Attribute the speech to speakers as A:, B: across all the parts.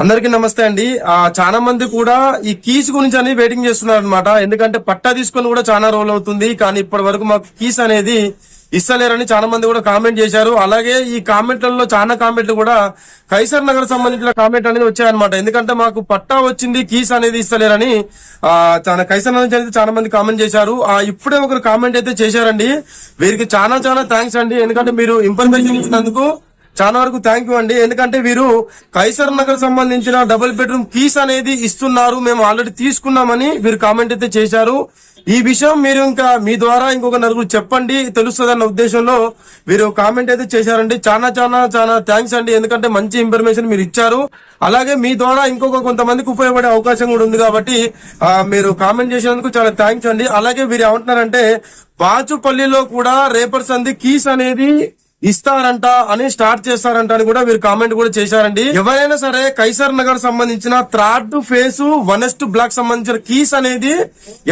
A: అందరికీ నమస్తే అండి. ఆ చాలా మంది కూడా ఈ కీస్ గురించి అని వెయిటింగ్ చేస్తున్నారు అనమాట ఎందుకంటే పట్టా తీసుకొని కూడా చాలా రోజులు అవుతుంది. కానీ ఇప్పటి వరకు మాకు కీస్ అనేది ఇస్తలేరని చాలా మంది కూడా కామెంట్ చేశారు. అలాగే ఈ కామెంట్లలో చాలా కామెంట్లు కూడా కైసర్ నగర్ సంబంధించిన కామెంట్ అనేది వచ్చాయన్నమాట. ఎందుకంటే మాకు పట్టా వచ్చింది కీస్ అనేది ఇస్తలేరని ఆ చాలా కైసర్ నగర్ నుంచి అయితే చాలా మంది కామెంట్ చేశారు. ఆ ఇప్పుడే ఒకరు కామెంట్ అయితే చేశారండి. వీరికి చాలా చాలా థ్యాంక్స్ అండి. ఎందుకంటే మీరు ఇన్ఫర్మేషన్ ఇచ్చినందుకు చాలా వరకు థ్యాంక్ యూ అండి. ఎందుకంటే వీరు కైసర్ నగర్ సంబంధించిన డబుల్ బెడ్రూమ్ కీస్ అనేది ఇస్తున్నారు. మేము ఆల్రెడీ తీసుకున్నామని వీరు కామెంట్ అయితే చేశారు. ఈ విషయం మీరు ఇంకా మీ ద్వారా ఇంకొక నలుగురు చెప్పండి. తెలుస్తుందన్న ఉద్దేశంలో వీరు కామెంట్ అయితే చేశారండి. చాలా చాలా చాలా థ్యాంక్స్ అండి. ఎందుకంటే మంచి ఇన్ఫర్మేషన్ మీరు ఇచ్చారు. అలాగే మీ ద్వారా ఇంకొక కొంతమందికి ఉపయోగపడే అవకాశం కూడా ఉంది కాబట్టి మీరు కామెంట్ చేసినందుకు చాలా థ్యాంక్స్ అండి. అలాగే వీరు ఏమంటున్నారంటే బాచుపల్లిలో కూడా రేపర్ సంది కీస్ అనేది ఇస్తారంట అని స్టార్ట్ చేస్తారంట అని కూడా మీరు కామెంట్ కూడా చేశారండి. ఎవరైనా సరే కైసర్ నగర్ సంబంధించిన third phase one west block సంబంధించిన కీస్ అనేది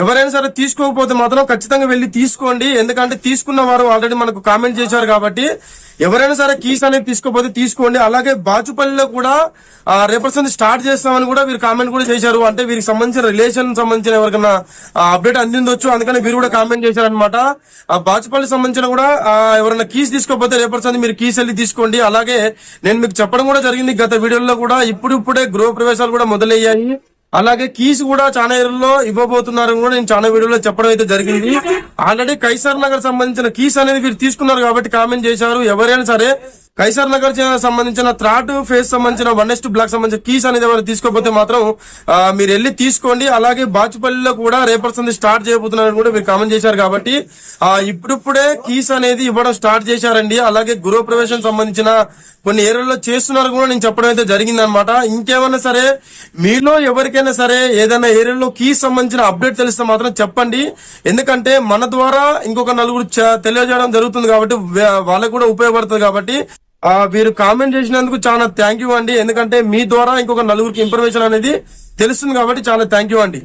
A: ఎవరైనా సరే తీసుకోకపోతే మాత్రం ఖచ్చితంగా వెళ్ళి తీసుకోండి. ఎందుకంటే తీసుకున్న వారు ఆల్రెడీ మనకు కామెంట్ చేశారు కాబట్టి ఎవరైనా సరే కీస్ అనేది తీసుకోకపోతే తీసుకోండి. అలాగే బాచుపల్లిలో కూడా రేపర్సెంట్ స్టార్ట్ చేస్తామని కూడా వీరు కామెంట్ కూడా చేశారు. అంటే వీరికి సంబంధించిన రిలేషన్ సంబంధించిన ఎవరికైనా అప్డేట్ అందిందొచ్చు అందుకని వీరు కూడా కామెంట్ చేశారనమాట ఆ బాచుపల్లి సంబంధించిన కూడా ఆ, ఎవరైనా కీస్ తీసుకోకపోతే రేపర్సెంట్ మీరు కీస్ వెళ్ళి తీసుకోండి. అలాగే నేను మీకు చెప్పడం కూడా జరిగింది గత వీడియోలో కూడా. ఇప్పుడిప్పుడే గృహ ప్రవేశాలు కూడా మొదలయ్యాయి. అలాగే కీస్ కూడా చాలా ఏరియాలో ఇవ్వబోతున్నారని కూడా నేను చాలా వీడియోలో చెప్పడం అయితే జరిగింది. ఆల్రెడీ కైసర్ నగర్ సంబంధించిన కీస్ అనేది మీరు తీసుకున్నారు కాబట్టి కామెంట్ చేశారు. ఎవరైనా సరే కైసర్ నగర్ సంబంధించిన థ్రాట్ ఫేస్ సంబంధించిన వన్ ఎస్ట్ బ్లాక్ సంబంధించిన కీస్ అనేది ఎవరు తీసుకోకపోతే మాత్రం మీరు వెళ్ళి తీసుకోండి. అలాగే బాచుపల్లిలో కూడా రేపర్స్ స్టార్ట్ చేయబోతున్నారని కూడా మీరు కామెంట్ చేశారు కాబట్టి ఇప్పుడిప్పుడే కీస్ అనేది ఇవ్వడం స్టార్ట్ చేశారండి. అలాగే గృహ ప్రవేశం సంబంధించిన కొన్ని ఏరియాల్లో చేస్తున్నారు కూడా నేను చెప్పడం అయితే జరిగింది అనమాట ఇంకేమైనా సరే మీలో ఎవరికైనా సరే ఏదైనా ఏరియాలో కీస్ సంబంధించిన అప్డేట్ తెలిస్తే మాత్రం చెప్పండి. ఎందుకంటే మన ద్వారా ఇంకొక నలుగురు చ- తెలియజేయడం జరుగుతుంది కాబట్టి వాళ్ళకు కూడా ఉపయోగపడుతుంది కాబట్టి వీరు కామెంట్ చేసినందుకు చాలా థ్యాంక్ యూ అండి. ఎందుకంటే మీ ద్వారా ఇంకొక నలుగురికి ఇన్ఫర్మేషన్ అనేది తెలుస్తుంది కాబట్టి చాలా థ్యాంక్ యూ అండి.